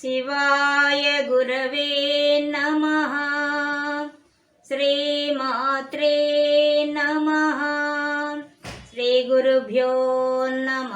శివాయ గురవే నమ. శ్రీమాత్రే నమ. శ్రీ గురుభ్యో నమ.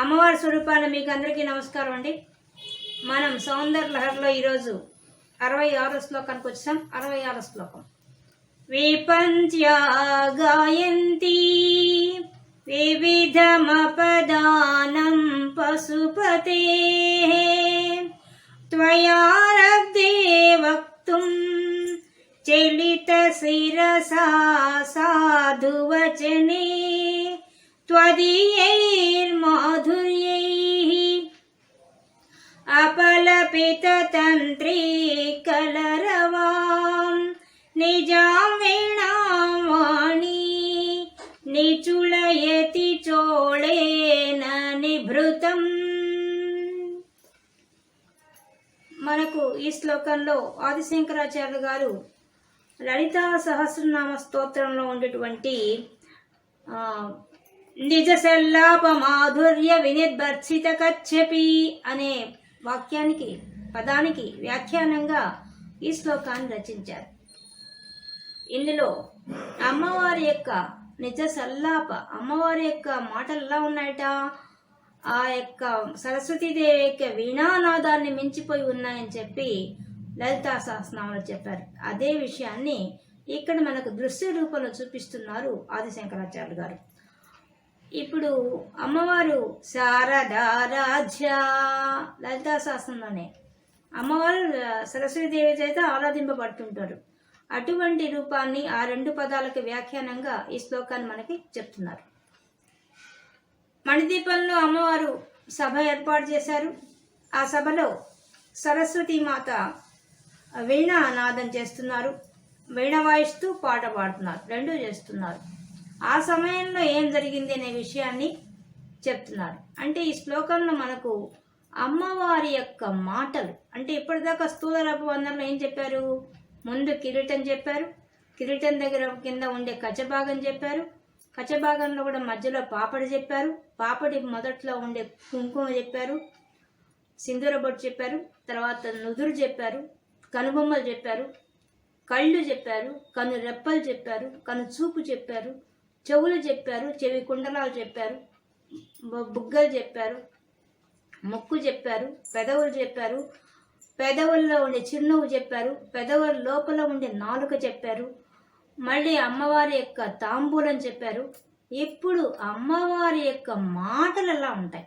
అమ్మవారి స్వరూపాన్ని మీకు అందరికీ నమస్కారం అండి. మనం సౌందర్య లహర్లో ఈరోజు అరవై ఆరో శ్లోకానికి వచ్చాం. అరవై ఆరో శ్లోకం. విపంచ్యా గాయంతి विविधमपदानं पशुपतेः त्वया वक्तुं चलितशिरसा साधुवचने त्वदीयैर्माधुर्यैः अपलपिततन्त्री कलरवां निजां वीणां वाणी निचु శ్లోకంలో ఆదిశంకరాచార్యులు గారు లలితా సహస్రనామ స్తోత్రంలో ఉండేటువంటి నిజ సల్లాప మాధుర్య వినిర్భర్షిత కచ్చపి అనే వాక్యానికి పదానికి వ్యాఖ్యానంగా ఈ శ్లోకాన్ని రచించారు. ఇందులో అమ్మవారి యొక్క నిజ సల్లాప అమ్మవారి యొక్క మాటలు ఎలా ఉన్నాయట? ఆ యొక్క సరస్వతీదేవి యొక్క వీణానాదాన్ని మించిపోయి ఉన్నాయని చెప్పి లలితా సహస్రనామంలో చెప్పారు. అదే విషయాన్ని ఇక్కడ మనకు దృశ్య రూపంలో చూపిస్తున్నారు ఆదిశంకరాచార్యులు గారు. ఇప్పుడు అమ్మవారు శారదారాధ్య లలితా శాస్త్రంలోనే అమ్మవారు సరస్వతీదేవి చేత ఆరాధింపబడుతుంటారు. అటువంటి రూపాన్ని ఆ రెండు పదాలకు వ్యాఖ్యానంగా ఈ శ్లోకాన్ని మనకి చెప్తున్నారు. మణిదీపంలో అమ్మవారు సభ ఏర్పాటు చేశారు. ఆ సభలో సరస్వతి మాత వీణ నాదం చేస్తున్నారు. వీణ వాయిస్తూ పాట పాడుతున్నారు. రెండూ చేస్తున్నారు. ఆ సమయంలో ఏం జరిగింది అనే విషయాన్ని చెప్తున్నారు. అంటే ఈ శ్లోకంలో మనకు అమ్మవారి యొక్క మాటలు అంటే ఇప్పటిదాకా స్థూల రూపవందనలో ఏం చెప్పారు? ముందు కిరీటం చెప్పారు. కిరీటం దగ్గర కింద ఉండే కచ్చభాగం చెప్పారు. కచభాగంలో కూడా మధ్యలో పాపడి చెప్పారు. పాపడి మొదట్లో ఉండే కుంకుమ చెప్పారు. సింధూర బొట్టు చెప్పారు. తర్వాత నుదురు చెప్పారు. కనుబొమ్మలు చెప్పారు. కళ్ళు చెప్పారు. కను రెప్పలు చెప్పారు. కను చూపు చెప్పారు. చెవులు చెప్పారు. చెవి కుండలాలు చెప్పారు. బుగ్గలు చెప్పారు. ముక్కు చెప్పారు. పెదవులు చెప్పారు. పెదవుల్లో ఉండే చిరునవ్వు చెప్పారు. పెదవుల లోపల ఉండే నాలుక చెప్పారు. మళ్ళీ అమ్మవారి యొక్క తాంబూలం చెప్పారు. ఇప్పుడు అమ్మవారి యొక్క మాటలు ఎలా ఉంటాయి?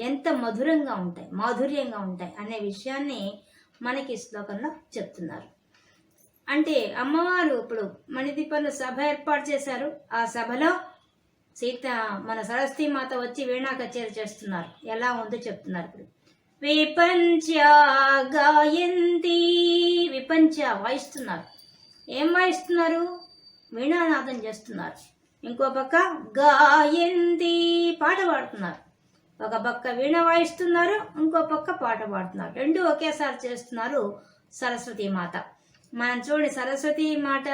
ఎంత మధురంగా ఉంటాయి మాధుర్యంగా ఉంటాయి అనే విషయాన్ని మనకి శ్లోకంలో చెప్తున్నారు. అంటే అమ్మవారు ఇప్పుడు మణిదీపంలో సభ ఏర్పాటు చేశారు. ఆ సభలో సీత మన సరస్వతి మాత వచ్చి వీణా కచేరి చేస్తున్నారు. ఎలా ఉందో చెప్తున్నారు ఇప్పుడు. విపంచ గాయంతి విపంచ వాయిస్తున్నారు ఏం వాయిస్తున్నారు? వీణానాదం చేస్తున్నారు. ఇంకో పక్క గాయంది పాట పాడుతున్నారు. ఒక పక్క వీణ వాయిస్తున్నారు ఇంకో పక్క పాట పాడుతున్నారు. రెండు ఒకేసారి చేస్తున్నారు సరస్వతి మాత. మనం చూడండి సరస్వతి మాట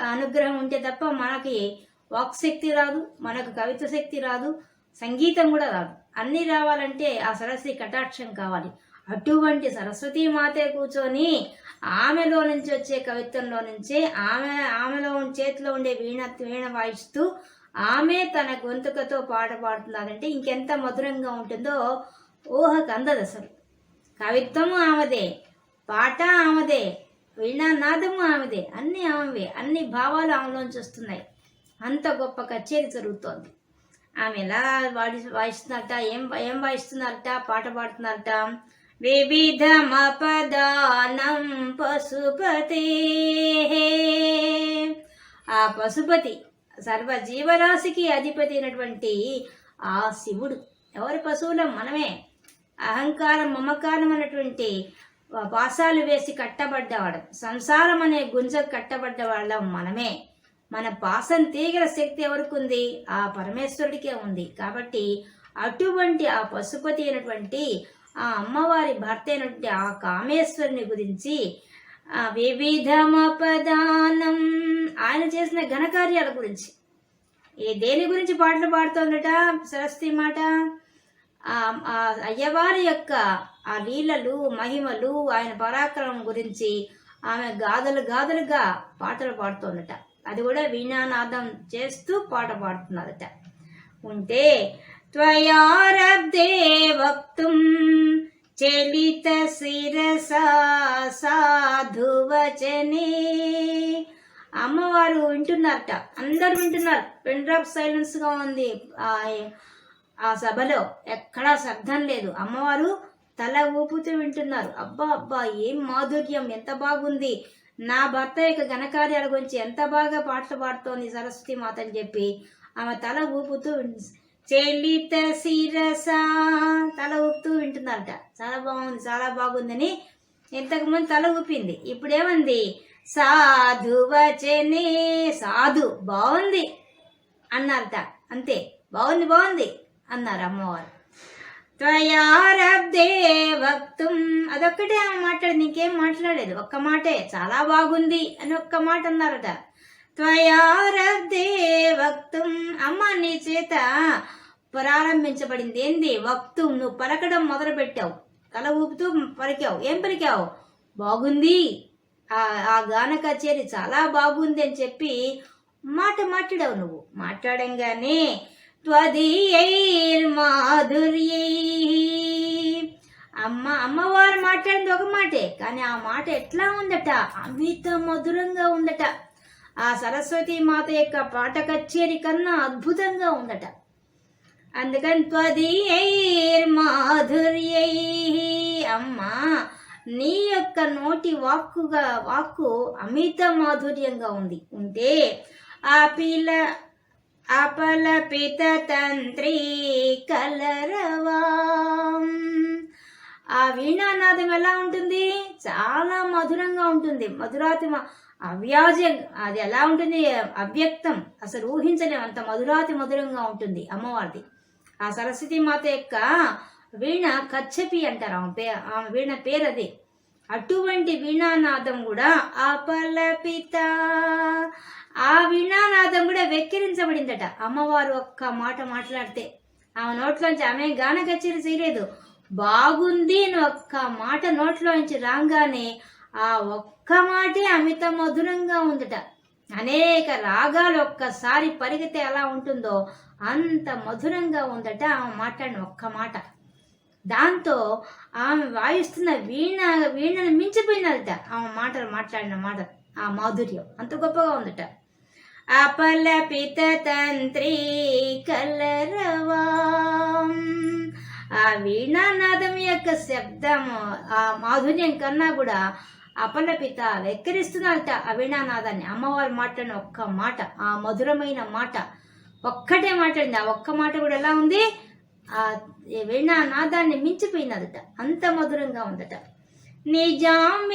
అనుగ్రహం ఉంటే తప్ప మనకి వాక్ శక్తి రాదు మనకు కవిత శక్తి రాదు సంగీతం కూడా రాదు. అన్నీ రావాలంటే ఆ సరస్వతి కటాక్షం కావాలి. అటువంటి సరస్వతి మాతే కూర్చొని ఆమెలో నుంచి వచ్చే కవిత్వంలో నుంచే ఆమె ఆమెలో ఉన్న చేతిలో ఉండే వీణ వీణ వాయిస్తూ ఆమె తన గొంతుకతో పాట పాడుతున్నారంటే ఇంకెంత మధురంగా ఉంటుందో ఊహకు అందదు అసలు. కవిత్వము ఆమెదే పాట ఆమెదే వీణానాదము ఆమెదే అన్నీ ఆమెవే అన్ని భావాలు ఆమెలోంచి వస్తున్నాయి. అంత గొప్ప కచేరీ జరుగుతోంది. ఆమె ఎలా వాడి వాయిస్తున్నారట ఏం ఏం వాయిస్తున్నారట పాట పాడుతున్నారట వివిధమపదానం పశుపతే ఆ పశుపతి సర్వ జీవరాశికి అధిపతి అయినటువంటి ఆ శివుడు. ఎవరి పశువులం మనమే? అహంకారం మమకారం అన్నటువంటి పాసాలు వేసి కట్టబడ్డవాడు. సంసారం అనే గుంజ కట్టబడ్డ వాళ్ళం మనమే. మన పాసం తీగల శక్తి ఎవరికి ఉంది? ఆ పరమేశ్వరుడికే ఉంది. కాబట్టి అటువంటి ఆ పశుపతి అయినటువంటి ఆ అమ్మవారి భర్త అయినటువంటి ఆ కామేశ్వరుని గురించి ఆ వివిధమపదానం ఆయన చేసిన ఘనకార్యాల గురించి. ఏ దేని గురించి పాటలు పాడుతోందట? సరస్వతి మాట. అయ్యవారి యొక్క ఆ లీలలు మహిమలు ఆయన పరాక్రమం గురించి ఆమె గాథలు గాథలుగా పాటలు పాడుతోందట. అది కూడా వీణానాదం చేస్తూ పాట పాడుతున్నదట ఉంటే त्वयारब्धे వక్తుం చలిత సాధువచనే అమ్మవారు వింటున్నారట అందరు వింటున్నారు. పెన్ డ్రాప్ ఉంది. ఆ సభలో ఎక్కడా శబ్దం లేదు. అమ్మవారు తల ఊపుతూ వింటున్నారు. అబ్బా అబ్బా ఏం మాధుర్యం ఎంత బాగుంది. నా భర్త యొక్క ఘనకార్యాల గురించి ఎంత బాగా పాటలు పాడుతోంది సరస్వతి మాత అని చెప్పి ఆమె తల ఊపుతూ చెలిత శిరస. తల ఊపుతూ వింటున్నారట చాలా బాగుంది చాలా బాగుందని. ఇంతకుముందు తల ఊపింది. ఇప్పుడేమంది? సాధు వచనే సాధు బాగుంది అన్నారట. అంతే బాగుంది బాగుంది అన్నారు అమ్మవారు. త్వయారబ్దే వక్తుం. అదొక్కటే ఆమె మాట్లాడింది ఇంకేం మాట్లాడలేదు. ఒక్క మాటే చాలా బాగుంది అని ఒక్క మాట అన్నారట. త్వయారబ్దే వక్తుం అమ్మ నీ చేత ప్రారంభించబడింది. ఏంది? వక్తుం నువ్వు పలకడం మొదలు పెట్టావు తల ఊపుతూ పలికావు. ఏం పలికావు? బాగుంది. ఆ ఆ గాన కచేరి చాలా బాగుంది అని చెప్పి మాట మాట్లాడావు నువ్వు. మాట్లాడంగానే మాధుర్యై. అమ్మ అమ్మవారు మాట్లాడింది ఒక మాటే కానీ ఆ మాట ఎట్లా ఉందట? అమిత మధురంగా ఉందట. ఆ సరస్వతి మాత యొక్క పాట కచేరి కన్నా అద్భుతంగా ఉందట. అందుకని త్వదీయైర్మాధుర్యై అమ్మా నీ యొక్క నోటి వాక్కుగా వాక్కు అమిత మాధుర్యంగా ఉంది. ఉంటే ఆ పిల్ల అపలపిత తంత్రి కలరవాం. ఆ వీణానాదం ఎలా ఉంటుంది? చాలా మధురంగా ఉంటుంది. మధురాతి అవ్యాజ అది ఎలా ఉంటుంది? అవ్యక్తం. అసలు ఊహించలేము అంత మధురాతి మధురంగా ఉంటుంది అమ్మవారిది. ఆ సరస్వతి మాత యొక్క వీణ కచ్చపి అంటారు. ఆమె పే ఆమె వీణ పేరు అది అటువంటి వీణానాదం కూడా అపలపిత. ఆ వీణానాదం కూడా వెక్కిరించబడిందట. అమ్మవారు ఒక్క మాట మాట్లాడితే ఆమె నోట్లోంచి ఆమె గాన కచేరీ చేయలేదు. బాగుంది అని ఒక్క మాట నోట్లోంచి రాగానే ఆ ఒక్క ఒక్క మాటే అమిత మధురంగా ఉందట. అనేక రాగాలు ఒక్కసారి పరిగితే ఎలా ఉంటుందో అంత మధురంగా ఉందట ఆమె మాట్లాడిన ఒక్క మాట. దాంతో ఆమె వాయిస్తున్న వీణ వీణను మించిపోయినదట ఆమె మాటలు మాట్లాడిన మాట ఆ మాధుర్యం. అంత గొప్పగా ఉందట. అపలపిత తంత్రి కలరవాం. ఆ వీణానాదం యొక్క శబ్దం ఆ మాధుర్యం కన్నా కూడా అపలపిత వెక్కిరిస్తున్నారట ఆ అమ్మవారి అమ్మవారు మాట్లాడిన ఒక్క మాట ఆ మధురమైన మాట ఒక్కటే మాట్లాడింది ఆ ఒక్క మాట కూడా ఎలా ఉంది? ఆ వీణానాదాన్ని మించిపోయినదట అంత మధురంగా ఉందట. నిజాం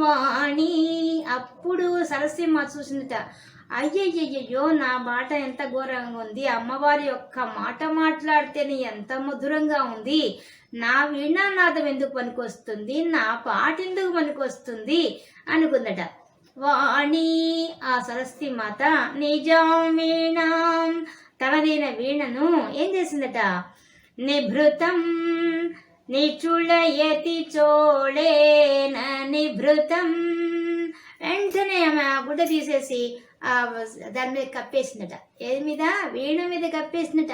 వాణి? అప్పుడు సరస్వమ్మ చూసిందట. అయ్యయ్యయ్యో నా మాట ఎంత ఘోరంగా ఉంది? అమ్మవారి యొక్క మాట మాట్లాడితేనే ఎంత మధురంగా ఉంది? నా వీణానాదం ఎందుకు పనికొస్తుంది? నా పాట ఎందుకు పనికొస్తుంది? అనుకుందట. వాణి ఆ సరస్వతి మాత నిజం వీణాం. తనదైన వీణను ఏం చేసిందట? నిభృతం నిచుళయతి చోళేన నిభృతం. వెంటనే ఆమె గుడ్డ తీసేసి దాని మీద కప్పేసినట ఏది మీద? వీణ మీద కప్పేసినట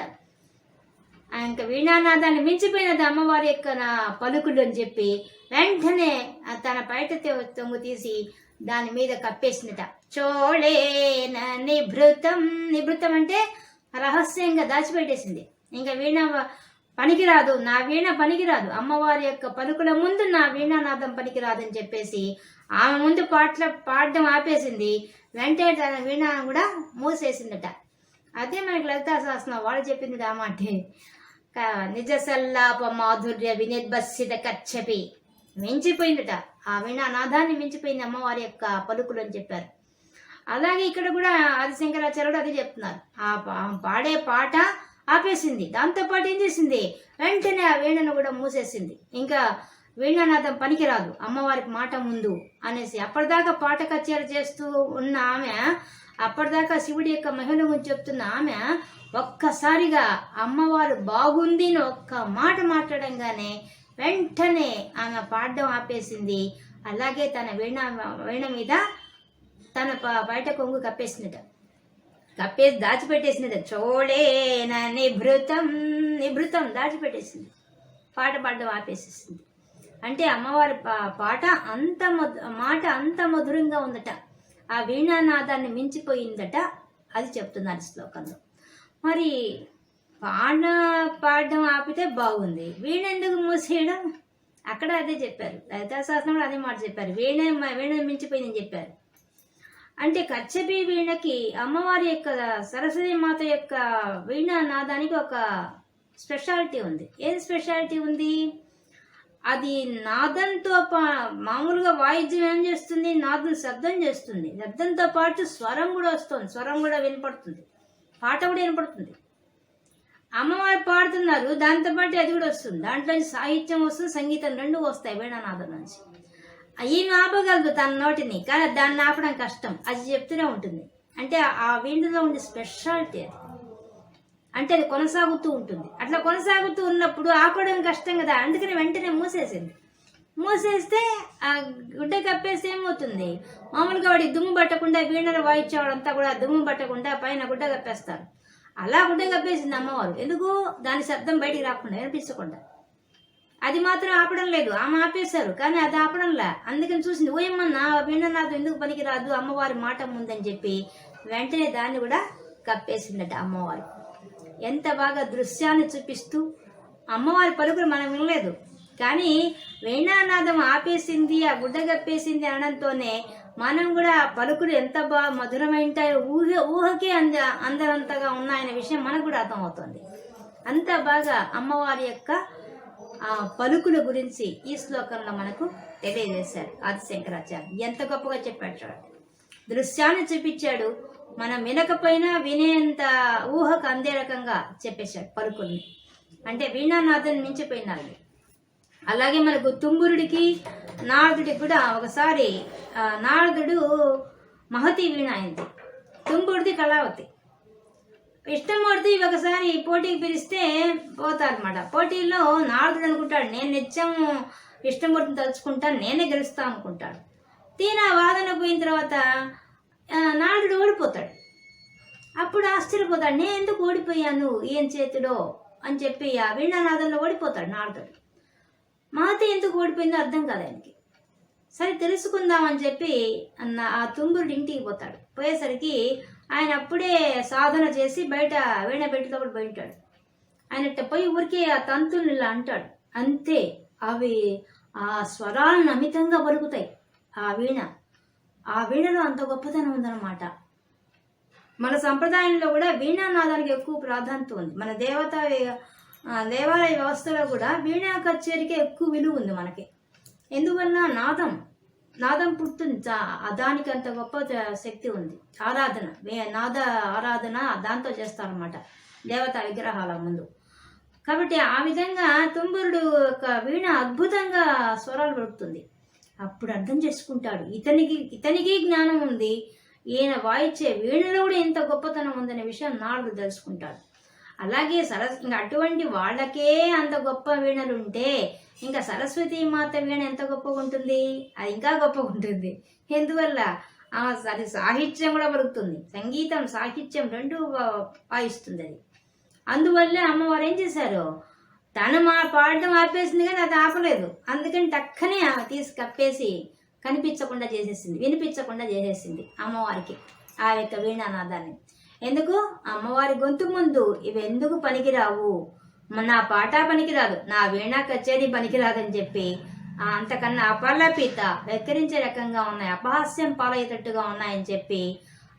ఇంకా వీణానాదాన్ని మించిపోయినది అమ్మవారి యొక్క నా పలుకులు అని చెప్పి వెంటనే తన బయట తొంగు తీసి దాని మీద కప్పేసినట చోళేన నిభృతం. నిభృతం అంటే రహస్యంగా దాచిపెట్టేసింది. ఇంకా వీణ పనికిరాదు. నా వీణ పనికిరాదు. అమ్మవారి యొక్క పలుకుల ముందు నా వీణానాదం పనికిరాదని చెప్పేసి ఆమె ముందు పాటల పాడడం ఆపేసింది. వెంటనే తన వీణ కూడా మూసేసిందట. అదే మనకి లలితా వాళ్ళు చెప్పింది ఆ నిజ సల్లాప మాధుర్య వినిర్బస్సిత కచ్చపి. మించిపోయిందట. ఆ వీణానాదాన్ని మించిపోయింది అమ్మవారి యొక్క పలుకులు అని చెప్పారు. అలాగే ఇక్కడ కూడా ఆదిశంకరాచార్యుడు అదే చెప్తున్నారు. ఆ పా- ఆ పాడే పాట ఆపేసింది. దాంతోపాటు ఏం చేసింది? వెంటనే ఆ వీణను కూడా మూసేసింది. ఇంకా వీణానాదం పనికిరాదు. అమ్మవారికి మాట ముందు అనేసి అప్పటిదాకా పాట కచేరీ చేస్తూ ఉన్న ఆమె అప్పటిదాకా శివుడి యొక్క మహిళ గురించి చెప్తున్న ఆమె ఒక్కసారిగా అమ్మవారు బాగుంది అని ఒక్క మాట మాట్లాడంగానే వెంటనే ఆమె పాడడం ఆపేసింది. అలాగే తన వీణ వీణ మీద తన ప- బయట కొంగు కప్పేసినట కప్పేసి దాచిపెట్టేసినట చోళేన నిభృతం నిభృతం దాచిపెట్టేసింది. పాట పాడడం ఆపేసేసింది. అంటే అమ్మవారి పా- పాట అంత మధు మాట అంత మధురంగా ఉందట. ఆ వీణానాదాన్ని మించిపోయిందట అది చెప్తున్నారు శ్లోకంలో. మరి పాడ పాడడం ఆపితే బాగుంది. వీణ ఎందుకు మూసేయడం? అక్కడ అదే చెప్పారు. లలితాశాస్త్రంలో అదే మాట చెప్పారు. వీణ వీణ మించిపోయిందని చెప్పారు. అంటే కచ్చబీ వీణకి అమ్మవారి యొక్క సరస్వతి మాత యొక్క వీణా నాదానికి ఒక స్పెషాలిటీ ఉంది. ఏది స్పెషాలిటీ ఉంది? అది నాదంతో పా మామూలుగా వాయిద్యం ఏం చేస్తుంది? నాదం శబ్దం చేస్తుంది. శబ్దంతో పాటు స్వరం కూడా వస్తుంది. స్వరం కూడా వినపడుతుంది. పాట కూడా వినపడుతుంది. అమ్మవారు పాడుతున్నారు. దాంతోపాటు అది కూడా వస్తుంది. దాంట్లో సాహిత్యం వస్తుంది సంగీతం రెండు వస్తాయి వీణానాదం నుంచి. ఈమె ఆపగలదు తన నోటిని కానీ దాన్ని ఆపడం కష్టం. అది చెప్తూనే ఉంటుంది. అంటే ఆ వీణలో ఉండే స్పెషాలిటీ అది. అంటే అది కొనసాగుతూ ఉంటుంది. అట్లా కొనసాగుతూ ఉన్నప్పుడు ఆపడం కష్టం కదా. అందుకని వెంటనే మూసేసింది. మూసేస్తే ఆ గుడ్డ కప్పేస్తే ఏమవుతుంది? మామూలుగా వాడి దుమ్ము పట్టకుండా వీణలు వాయించేవాడంతా కూడా దుమ్ము పట్టకుండా పైన గుడ్డ కప్పేస్తారు. అలా గుడ్డ కప్పేసింది అమ్మవారు. ఎందుకు? దాని శబ్దం బయటికి రాకుండా వినిపించకుండా. అది మాత్రం ఆపడం లేదు. ఆమె ఆపేశారు. కానీ అది ఆపడంలా. అందుకని చూసింది ఓయమ్మన్నా వీణనాథం ఎందుకు పనికిరాదు? అమ్మవారి మాట ముందని చెప్పి వెంటనే దాన్ని కూడా కప్పేసిందట అమ్మవారు. ఎంత బాగా దృశ్యాన్ని చూపిస్తూ అమ్మవారి పలుకులు మనం వినలేదు. కానీ వేణానాదం ఆపేసింది ఆ గుడ్డ కప్పేసింది అనడంతోనే మనం కూడా ఆ పలుకులు ఎంత బాగా మధురమైంటాయో ఊహ ఊహకే అంద అందరంతగా ఉన్నాయనే విషయం మనకు కూడా అర్థమవుతుంది. అంత బాగా అమ్మవారి యొక్క ఆ పలుకుల గురించి ఈ శ్లోకంలో మనకు తెలియజేశారు ఆదిశంకరాచార్య ఎంత గొప్పగా చెప్పాడు చూడండి. దృశ్యాన్ని చూపించాడు మనం వినకపోయినా వినేంత ఊహకు అందే రకంగా చెప్పేశాడు పలుకుల్ని అంటే వీణానాథన్ మించిపోయినాడు. అలాగే మనకు తుంగురుడికి నారదుడికి కూడా ఒకసారి నారదుడు మహతి వీణ అయింది. తుంగుడిది కళావతి. ఇష్టమూర్తి ఒకసారి పోటీకి పిలిస్తే పోతారనమాట పోటీలో నారదుడు అనుకుంటాడు నేను నిత్యం ఇష్టమూర్తిని తలుచుకుంటాను నేనే గెలుస్తా అనుకుంటాడు. తీనా వాదన పోయిన తర్వాత ఆ, ఓడిపోతాడు. అప్పుడు ఆశ్చర్యపోతాడు నేను ఎందుకు ఓడిపోయాను? ఏం చేతుడో అని చెప్పి ఆ వీణానాదంలో ఓడిపోతాడు నారదుడు. మాత ఎందుకు ఓడిపోయిందో అర్థం కాదు ఆయనకి. సరే తెలుసుకుందామని చెప్పి అన్న ఆ తుంగురుడు ఇంటికి పోతాడు. పోయేసరికి ఆయన అప్పుడే సాధన చేసి బయట వీణ పెట్టితో కూడా పోయింటాడు. ఆయన పోయి ఊరికే ఆ తంతులు ఇలా అంటాడు. అంతే అవి ఆ స్వరాలను అమితంగా పలుకుతాయి ఆ వీణ. ఆ వీణలో అంత గొప్పతనం ఉందన్నమాట. మన సంప్రదాయంలో కూడా వీణానాదానికి ఎక్కువ ప్రాధాన్యత ఉంది. మన దేవత దేవాలయ వ్యవస్థలో కూడా వీణా కచేరీకే ఎక్కువ విలువ ఉంది మనకి. ఎందువల్ల నాదం నాదం పుడుతుంది. దానికి అంత గొప్ప శక్తి ఉంది. ఆరాధన వే- నాద ఆరాధన దాంతో చేస్తారన్నమాట దేవతా విగ్రహాల ముందు. కాబట్టి ఆ విధంగా తుంబురుడు యొక్క వీణ అద్భుతంగా స్వరాలు పలుకుతుంది. అప్పుడు అర్థం చేసుకుంటాడు. ఇతనికి ఇతనికి జ్ఞానం ఉంది. ఈయన వాయిచ్చే వీణలో కూడా ఎంత గొప్పతనం ఉందనే విషయం నాడు తెలుసుకుంటాడు. అలాగే సరస్ ఇంకా అటువంటి వాళ్ళకే అంత గొప్ప వీణలు ఉంటే ఇంకా సరస్వతి మాత వీణ ఎంత గొప్పగా ఉంటుంది? అది ఇంకా గొప్పగా ఉంటుంది. ఎందువల్ల? అది సాహిత్యం కూడా పలుకుతుంది సంగీతం సాహిత్యం రెండు వాయిస్తుంది అది. అందువల్ల అమ్మవారు ఏం చేశారు? తను మా పాడటం ఆపేసింది కానీ అది ఆపలేదు. అందుకని టక్కనే తీసి కప్పేసి కనిపించకుండా చేసేసింది వినిపించకుండా చేసేసింది అమ్మవారికి ఆ యొక్క వీణానాదాన్ని. ఎందుకు? అమ్మవారి గొంతు ముందు ఇవి ఎందుకు పనికిరావు నా పాట పనికిరాదు నా వీణా కచేరీ పనికిరాదని చెప్పి అంతకన్నా అపర్లపీత వెక్కిరించే రకంగా ఉన్నాయి అపహాస్యం పాలయ్యేటట్టుగా ఉన్నాయని చెప్పి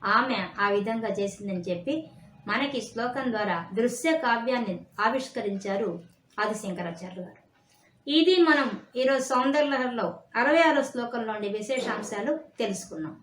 ఆమె ఆ విధంగా చేసిందని చెప్పి మనకి శ్లోకం ద్వారా దృశ్య కావ్యాన్ని ఆవిష్కరించారు ఆదిశంకరాచార్యులు గారు. ఇది మనం ఈరోజు సౌందర్యలహరిలో అరవై ఆరో శ్లోకంలోని విశేషాంశాలు తెలుసుకున్నాం.